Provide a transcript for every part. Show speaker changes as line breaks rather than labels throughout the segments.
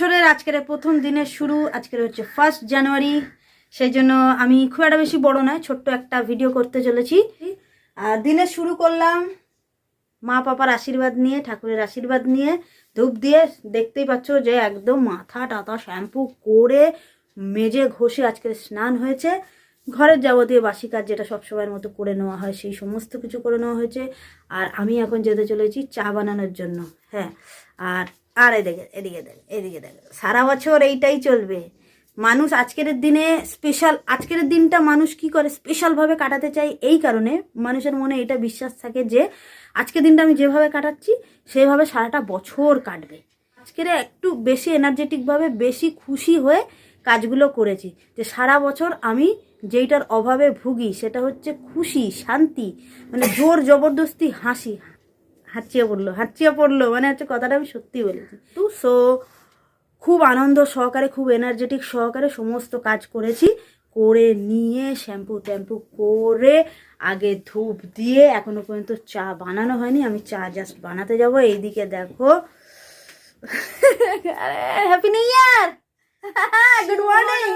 বছরের আজকের প্রথম দিনের শুরু, আজকের হচ্ছে ফার্স্ট জানুয়ারি সেই জন্য আমি খুব একটা বেশি বড় নয়, ছোট্ট একটা ভিডিও করতে চলেছি। আর দিনের শুরু করলাম মা পাপার আশীর্বাদ নিয়ে, ঠাকুরের আশীর্বাদ নিয়ে, ধূপ দিয়ে। দেখতেই পাচ্ছ যে একদম মাথা টাথা শ্যাম্পু করে মেজে ঘষে আজকে স্নান হয়েছে। ঘরের যাবতীয় বাসি কাজ যেটা সবসময়ের মতো করে নেওয়া হয়, সেই সমস্ত কিছু করে নেওয়া হয়েছে। আর আমি এখন যেতে চলেছি চা বানানোর জন্য হ্যাঁ। আর আর এদিকে এদিকে দেখ এদিকে দেখ। সারা বছর এইটাই চলবে। মানুষ আজকের দিনে স্পেশাল আজকের দিনটা মানুষ কি করে স্পেশালভাবে কাটাতে চায় এই কারণে মানুষের মনে এটা বিশ্বাস থাকে যে, আজকের দিনটা আমি যেভাবে কাটাচ্ছি, সেভাবে সারাটা বছর কাটবে। আজকের একটু বেশি এনার্জেটিকভাবে বেশি খুশি হয়ে কাজগুলো করেছি। যে সারা বছর আমি যেইটার অভাবে ভুগি, সেটা হচ্ছে খুশি, শান্তি মানে জোর জবরদস্তি হাসি। হাঁচিয়ে পড়ল হাঁচিয়ে পড়ল মানে হচ্ছে কথাটা আমি সত্যি বলেছি। তো সো খুব আনন্দ সহকারে খুব এনার্জেটিক সহকারে সমস্ত কাজ করেছি করে নিয়ে শ্যাম্পু ট্যাম্পু করে আগে ধূপ দিয়ে এখনও পর্যন্ত চা বানানো হয়নি আমি চা জাস্ট বানাতে যাব এইদিকে দেখো। Happy new year good morning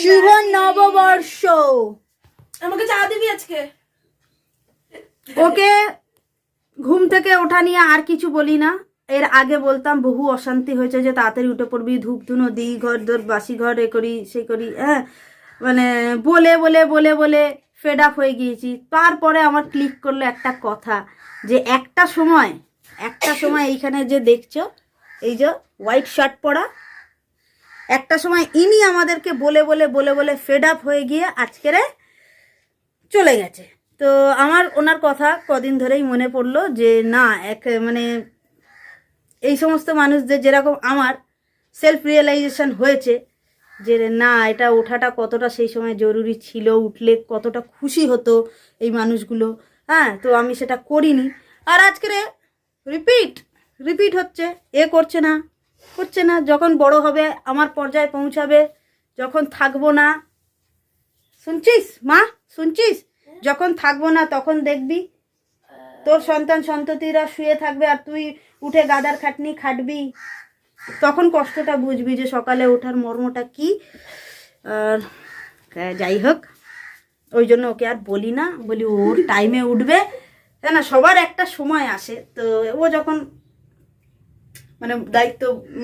শুভ নববর্ষ!
আমাকে চা দিবি আজকে?
ওকে ঘুম থেকে ওঠা নিয়ে আর কিছু বলি না। এর আগে বলতাম, বহু অশান্তি হয়েছে যে তাড়াতাড়ি উঠে পড়বি ধূপ ধুনো দিই, ঘর দর, বাসি ঘর এ করি, সে করি হ্যাঁ? মানে বলে বলে বলে বলে ফেড আপ হয়ে গিয়েছি। তারপরে আমার ক্লিক করল একটা কথা যে একটা সময় একটা সময় এইখানে যে দেখছ, এই যে হোয়াইট শার্ট পরা, একটা সময় ইনি আমাদেরকে বলে বলে বলে বলে ফেড আপ হয়ে গিয়ে আজকেরে চলে গেছে। তো আমার ওনার কথা কদিন ধরেই মনে পড়ল যে, না, এক মানে এই সমস্ত মানুষদের যেরকম আমার সেলফ রিয়েলাইজেশন হয়েছে, যে না, এটা ওঠাটা কতটা সেই সময় জরুরি ছিল, উঠলে কতটা খুশি হতো এই মানুষগুলো হ্যাঁ তো আমি সেটা করিনি। আর আজকের রিপিট রিপিট হচ্ছে, এ করছে না করছে না। যখন বড় হবে, আমার পর্যায়ে পৌঁছাবে, যখন থাকব না। শুনছিস, মা? শুনছিস? যখন থাকব না, তখন দেখবি। তোর সন্তান সন্ততিরা শুয়ে থাকবে আর তুই উঠে গাদার খাটনি খাটবি। তখন কষ্টটা বুঝবি যে সকালে ওঠার মর্মটা কি। আর যাই হোক, ওই জন্য ওকে আর বলি না। বলি, ওর টাইমে উঠবে। তাই না? সবার একটা সময় আসে। তো ও যখন মানে দায়িত্ব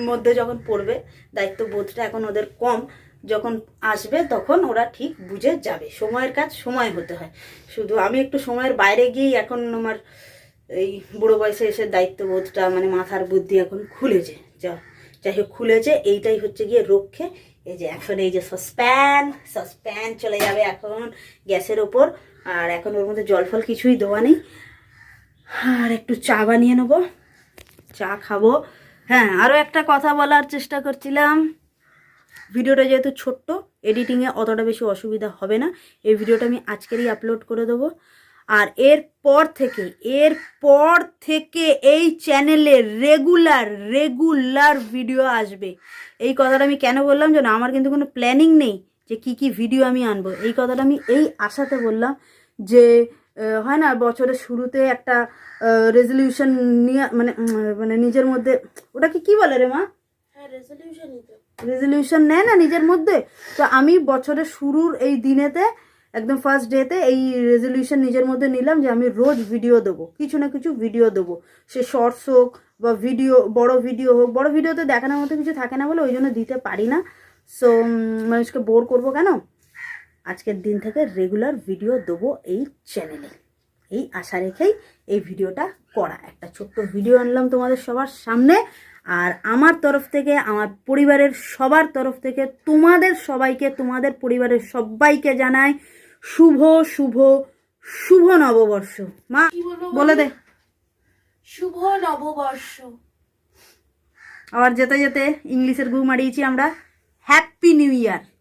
মধ্যে যখন পড়বে দায়িত্ব বোধটা এখন ওদের কম। যখন আসবে তখন ওরা ঠিক বুঝে যাবে। সময়ের কাজ সময় হতে হয়। শুধু আমি একটু সময়ের বাইরে গিয়েই এখন আমার এই বুড়ো বয়সে এসে দায়িত্ববোধটা মানে মাথার বুদ্ধি এখন খুলেছে। যা, যাই হোক, খুলেছে। এইটাই হচ্ছে গিয়ে রক্ষে। এই যে এখন এই যে সসপ্যান সসপ্যান চলে যাবে এখন গ্যাসের ওপর। আর এখন ওর মধ্যে জল ফল কিছুই দেওয়া নেই। আর একটু চা বানিয়ে নেব। চা খাব। হ্যাঁ আরও একটা কথা বলার চেষ্টা করছিলাম। ভিডিওটা যেহেতু ছোট্ট, এডিটিংয়ে অতটা বেশি অসুবিধা হবে না। এই ভিডিওটা আমি আজকেরই আপলোড করে দেবো। আর এর পর থেকে, এর পর থেকে এই চ্যানেলে রেগুলার রেগুলার ভিডিও আসবে। এই কথাটা আমি কেন বললাম যে না আমার কিন্তু কোনো প্ল্যানিং নেই যে কি কি ভিডিও আমি আনব। এই কথাটা আমি এই আশাতে বললাম যে হয় না, বছরের শুরুতে একটা রেজলিউশন নিয়ে মানে মানে নিজের মধ্যে, ওটাকে কি বলে রে মা?
হ্যাঁ রেজলিউশনই তো
রেজলিউশন নেয় না নিজের মধ্যে? তো আমি বছরের শুরুর এই দিনেতে, একদম ফার্স্ট ডেতে এই রেজলিউশন নিজের মধ্যে নিলাম যে আমি রোজ ভিডিও দেবো। কিছু না কিছু ভিডিও দেবো। সে শর্টস হোক বা ভিডিও বড় ভিডিও হোক, বড় ভিডিওতে দেখানোর মতো কিছু থাকে না বলে ওই জন্য দিতে পারি না। সো মানুষকে বোর করব কেন? আজকের দিন থেকে রেগুলার ভিডিও দেবো এই চ্যানেলে এই আশা রেখেই এই ভিডিওটা করা। একটা ছোট্ট ভিডিও আনলাম তোমাদের সবার সামনে। আর আমার তরফ থেকে আমার পরিবারের সবার তরফ থেকে তোমাদের সবাইকে তোমাদের পরিবারের সবাইকে জানাই শুভ শুভ শুভ নববর্ষ। মা বলে দে।
শুভ নববর্ষ।
আবার যেতে যেতে ইংলিশের গু মারিয়েছি আমরা। হ্যাপি নিউ ইয়ার